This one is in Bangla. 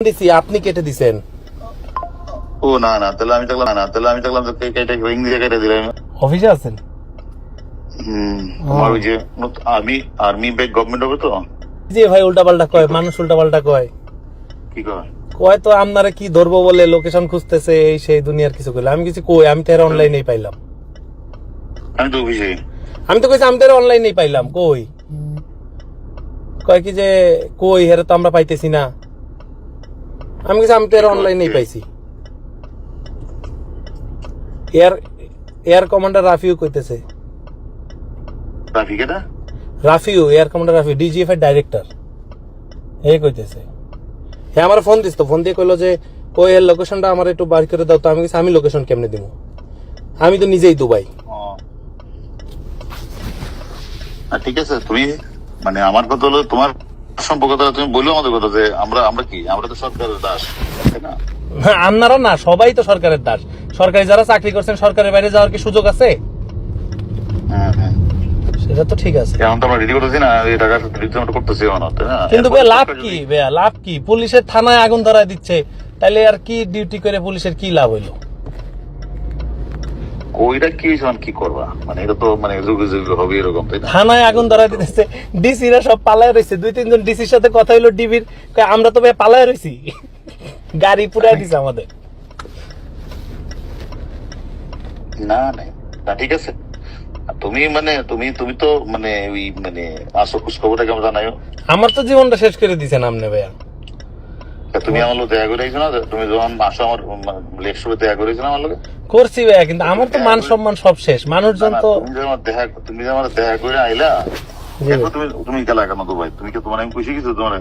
দিছি আপনি কেটে দিছেন। ও না না তাহলে আমি দেখলাম না তাহলে আমি দেখলাম যে কেটে রিং দিয়ে কেটে দিলাম। অফিসে আছেন? হুম আমার ওই যে আর্মি আর্মি ব্যাগ গভর্নমেন্ট হবে তো? জি ভাই উল্টা পাল্টা কয় মানুষ উল্টা পাল্টা কয়। কি কয়? কয় তো আপনারা কি ধরবো বলে লোকেশন খুঁজতেছে এই সেই দুনিয়ার কিছু করলে আমি কিছু কই আমি তো এর অনলাইনেই পাইলাম। আমি তো অফিসে আমি তো কইছি আমি তো এর অনলাইনেই পাইলাম কই? কয় কি যে কই হেরে তো আমরা পাইতেছি না। আমি কিছু আমি তো এর অনলাইনেই পাইছি। এয়ার এয়ার কমান্ডার রাফিউ কইতেছে। ট্রাফিক এটা Rafiu air commander Rafiu DGFI director এই কইতেছে। হ্যাঁ আমার ফোন দিস তো ফোন দিয়ে কইলো যে ওই এর লোকেশনটা আমার একটু বার করে দাও তো আমি কিছু আমি লোকেশন কেমনে দিব আমি তো নিজেই দুবাই। ঠিক আছে তুমি মানে আমার কথা হলো তোমার সম্পর্কতা তুমি বলল আমাদের কথা যে আমরা আমরা কি? আমরা তো সরকারের দাস তাই না? হ্যাঁ, আপনারা না সবাই তো সরকারের দাস। সরকারি যারা চাকরি করছেন সরকারের বাইরে যাওয়ার কি সুযোগ আছে? হ্যাঁ হ্যাঁ। সেটা তো ঠিক আছে। এখন তো আমরা রেডি করতেছি না এই টাকা করতেছি না? কিন্তু ভাই লাভ কি ভাইয়া লাভ কি? পুলিশের থানায় আগুন ধরায় দিচ্ছে তাইলে আর কি ডিউটি করে পুলিশের কি লাভ হইল? ওইটা কি কি করবা? মানে এটা তো মানে যুগে যুগে হবে এরকম তাই না? থানায় আগুন ধরায় দিতেছে। ডিসিরা সব পালায় রয়েছে দুই তিনজন ডিসির সাথে কথা ডিবির। আমরা তো ভাই পালায় রয়েছি গাড়ি পুরাই দিছে আমাদের। না না। ঠিক আছে। তুমি মানে তুমি তুমি তো মানে ওই মানে আসো খোঁজ খবরটা কেমন জানাইও। আমার তো জীবনটা শেষ করে দিছেন আপনি ভাইয়া। তা তুমি আমার লোক দেখা করেছ না? তুমি যখন মাসে আমার সবে দেখা করেছ না আমার লোকে করছি ভাইয়া কিন্তু আমার তো মান সম্মান সব শেষ। মানুষজন তো তুমি যে আমার দেখা তুমি যে আমার দেখা করে আইলা। তুমি তুমি গেলা কেন দুবাই তুমি কি তোমার আমি খুশি কিছু তোমার?